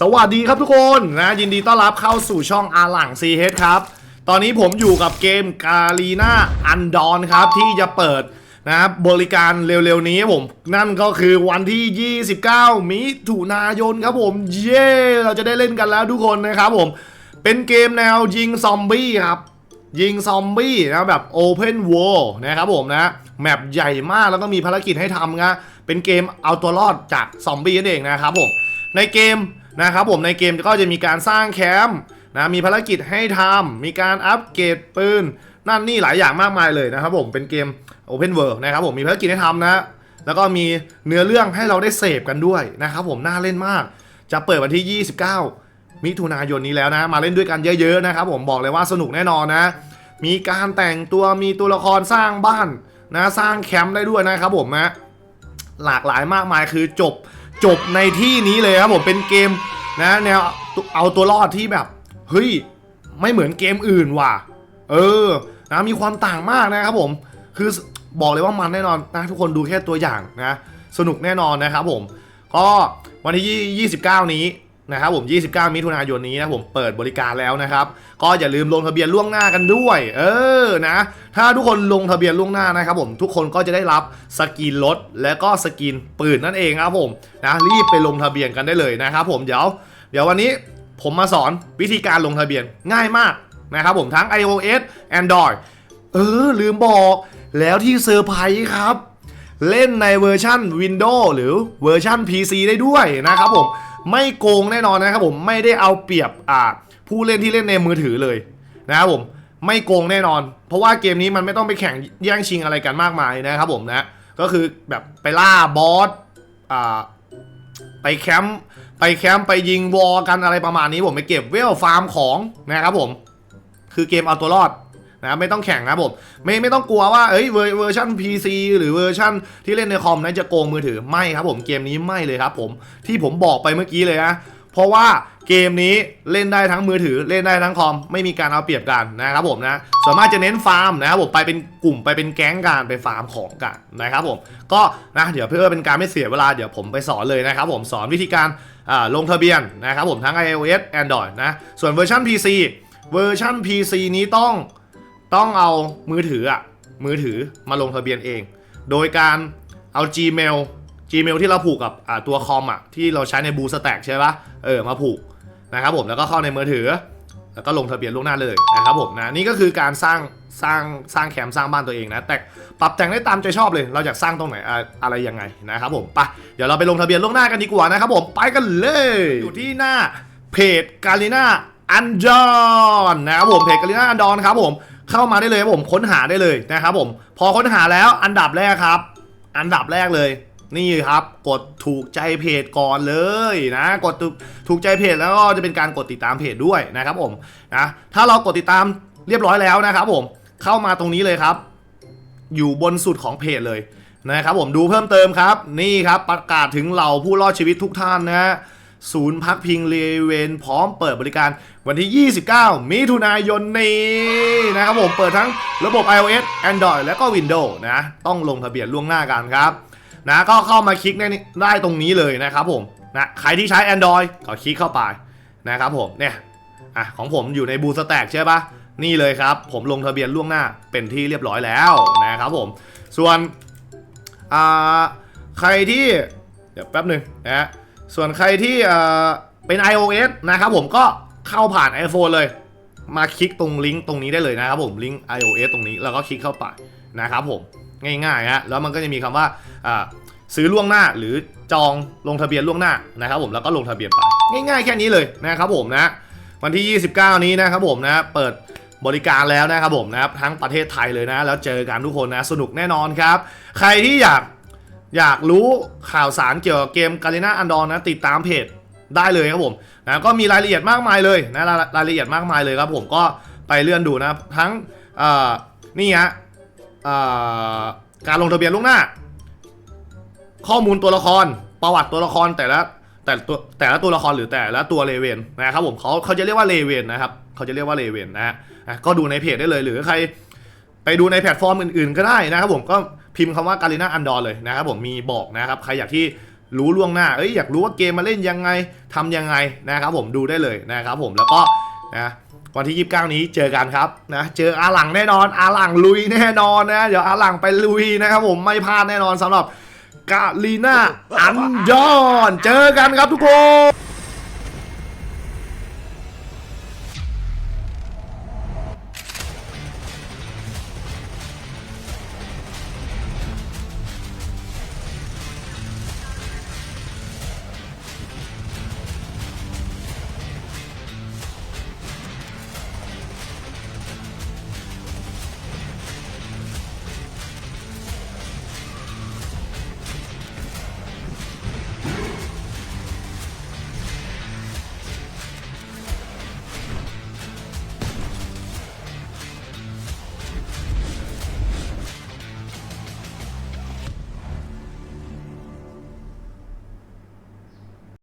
สวัสดีครับทุกคนนะยินดีต้อนรับเข้าสู่ช่องอาหลัง CH ครับ ตอนนี้ผมอยู่กับเกมกาลีนาอันดอนครับ ที่จะเปิดนะครับบริการเร็วๆนี้ผม นั่นก็คือวันที่ 29 มิถุนายนครับผมเย้เราจะได้เล่นกันแล้วทุกคนนะครับผม เป็นเกมแนวยิงซอมบี้ครับ ยิงซอมบี้นะแบบ Open World นะครับผมนะ แมปใหญ่มากแล้วก็มีภารกิจให้ทำนะเป็นเกมเอาตัวรอดจากซอมบี้นั่นเองนะครับผมในเกม นะครับผมในเกมก็จะมีการสร้างแคมป์นะมีภารกิจให้ทำมีการอัปเกรดปืน นั่นนี่หลายอย่างมากมายเลยนะครับผมเป็นเกม Open World นะครับผมมีภารกิจให้ทำนะ แล้วก็มีเนื้อเรื่องให้เราได้เสพกันด้วยนะครับผมน่าเล่นมาก จะเปิดวันที่ 29 มิถุนายนนี้แล้วนะ มาเล่นด้วยกันเยอะๆนะครับผมบอกเลยว่าสนุกแน่นอนนะ มีการแต่งตัวมีตัวละครสร้างบ้านนะสร้างแคมป์ได้ด้วยนะครับผมนะหลากหลายมากมายคือจบ จบในที่นี้เลยครับผมเป็นเกมนะแนวเอาตัวรอดที่แบบเฮ้ยไม่เหมือนเกมอื่นว่ะ เออนะมีความต่างมากนะครับผม คือบอกเลยว่ามันแน่นอนนะทุกคนดูแค่ตัวอย่างนะ สนุกแน่นอนนะครับผม ก็วันที่ 29 นี้ นะครับผม 29 มิถุนายนนี้นะผมเปิดบริการแล้วนะครับ ก็อย่าลืมลงทะเบียนล่วงหน้ากันด้วย เออนะ ถ้าทุกคนลงทะเบียนล่วงหน้านะครับผมทุกคนก็จะได้รับสกินรถและก็สกินปืนนั่นเองครับผมนะรีบไปลงทะเบียนกันได้เลยนะครับผมเดี๋ยว เดี๋ยววันนี้ผมมาสอนวิธีการลงทะเบียนง่ายมากนะครับผมทั้ง iOS Android เออ ลืมบอกแล้วที่เซอร์ไพรส์ครับ เล่นในเวอร์ชัน Windows หรือเวอร์ชัน PC ได้ด้วยนะครับผม ไม่โกงแน่นอนนะครับผมไม่ได้เอาเปรียบอ่าผู้เล่นที่เล่นในมือถือเลยนะครับผมไม่โกงแน่นอน เพราะว่าเกมนี้มันไม่ต้องไปแข่งแย่งชิงอะไรกันมากมายนะครับผมนะก็คือแบบไปล่าบอสอ่าไปแคมป์ไปแคมป์ไปยิงวอกันอะไรประมาณนี้ผมไปเก็บเวลฟาร์มของนะครับผมคือเกมเอาตัวรอด นะไม่ต้องแข่งนะผมไม่ไม่ต้องกลัวว่าเอ้ยเวอร์ชัน PC หรือเวอร์ชันที่เล่นในคอมนั้นจะโกงมือถือไม่ครับผมเกมนี้ไม่เลยครับผมที่ผมบอกไปเมื่อกี้เลยนะเพราะว่าเกมนี้เล่นได้ทั้งมือถือเล่นได้ทั้งคอมไม่มีการเอาเปรียบกันนะครับผมนะสามารถจะเน้นฟาร์มนะครับผมไปเป็นกลุ่มไปเป็นแก๊งกันไปฟาร์มของกันนะครับผมก็นะเดี๋ยวเพื่อเป็นการไม่เสียเวลาเดี๋ยวผมไปสอนเลยนะครับผมสอนวิธีการลงทะเบียนนะครับผมทั้ง iOS Android นะส่วนเวอร์ชัน PC เวอร์ชัน PC นี้ต้อง ต้องเอามือถืออะมือถือมาลงทะเบียนเอง โดยการเอา Gmail Gmail ที่เราผูกกับอ่าตัวคอมอะที่เราใช้ในบูสแต็กใช่ปะเออมาผูกนะครับผมแล้วก็เข้าในมือถือ แล้วก็ลงทะเบียนล่วงหน้าเลยนะครับผมนะนี่ก็คือการสร้างสร้างสร้างแคมป์สร้างบ้านตัวเองนะแต่ปรับแต่งได้ตามใจชอบเลย เราอยากสร้างตรงไหนอะอะไรยังไงนะครับผมไปเดี๋ยวเราไปลงทะเบียนล่วงหน้ากันดีกว่านะครับผมไปกันเลย อยู่ที่หน้าเพจกาลิน่าอันดอนนะครับผมเพจกาลิน่าอันดอนครับผม เข้ามาได้เลยครับผมค้นหาได้เลยนะครับผม พอค้นหาแล้วอันดับแรกครับ อันดับแรกเลย นี่ครับ กดถูกใจเพจก่อนเลยนะ กดถูกถูกใจเพจแล้วก็จะเป็นการกดติดตามเพจด้วยนะครับผมนะถ้าเรากดติดตามเรียบร้อยแล้วนะครับผมเข้ามาตรงนี้เลยครับ อยู่บนสุดของเพจเลยนะครับผมดูเพิ่มเติมครับ นี่ครับประกาศถึงเหล่าผู้รอดชีวิตทุกท่านนะฮะ ศูนย์พักพิงเลเวนพร้อมเปิดบริการวันที่ 29 มิถุนายนนี้นะครับผมเปิดทั้งระบบ iOS Android แล้วก็ Windows นะ ต้องลงทะเบียนล่วงหน้ากันครับนะก็เข้ามาคลิกได้ได้ตรงนี้เลยนะครับผมนะใครที่ใช้ Android ก็คลิกเข้าไปนะครับผมเนี่ยอะของผมอยู่ในบูสแต็กใช่ปะนี่เลยครับ ผมลงทะเบียนล่วงหน้าเป็นที่เรียบร้อยแล้วนะครับผม ส่วนอ่าใครที่ เดี๋ยวแป๊บหนึ่งนะ ส่วนใครที่เป็น iOS นะครับผมก็เข้าผ่าน iPhone เลย มาคลิกตรงลิงก์ตรงนี้ได้เลยนะครับผมลิงก์ iOS ตรงนี้แล้วก็คลิกเข้าไปนะครับผมง่ายๆฮะแล้วมันก็จะมีคำว่าอ่าซื้อล่วงหน้าหรือจองลงทะเบียนล่วงหน้านะครับผมแล้วก็ลงทะเบียนไป ง่ายๆแค่นี้เลยนะครับผมนะวันที่ 29 นี้นะครับผมนะเปิดบริการแล้วนะครับผมนะครับทั้งประเทศไทยเลยนะ แล้วเจอกันทุกคนนะสนุกแน่นอนครับ ใครที่อยาก อยากรู้ข่าวสารเกี่ยวกับเกมกาลิน่าอันดอนนะติดตามเพจได้เลยครับผมนะก็มีรายละเอียดมากมายเลยนะรายละเอียดมากมายเลยครับผมก็ไปเลื่อนดูนะทั้งนี่ฮะการลงทะเบียนล่วงหน้า ข้อมูลตัวละครประวัติตัวละครแต่ละแต่ตัวแต่ละตัวละครหรือแต่ละตัวเลเวนนะครับผมเขาเขาจะเรียกว่าเลเวนนะครับเขาจะเรียกว่าเลเวนนะฮะก็ดูในเพจได้เลยหรือใครไปดูในแพลตฟอร์มอื่นๆก็ได้นะครับผมก็ พิมพ์คำว่าการีนาอันดอร์เลยนะครับผมมีบอกนะครับใครอยากที่รู้ล่วงหน้าเอ้ยอยากรู้ว่าเกมมาเล่นยังไงทำยังไงนะครับผมดูได้เลยนะครับผมแล้วก็นะวันที่ 29 นี้เจอกันครับนะเจออาหลังแน่นอนอาหลังลุยแน่นอนนะเดี๋ยวอาหลังไปลุยนะครับผมไม่พลาดแน่นอนสำหรับกาลีน่าอันยอน เจอกันครับทุกคน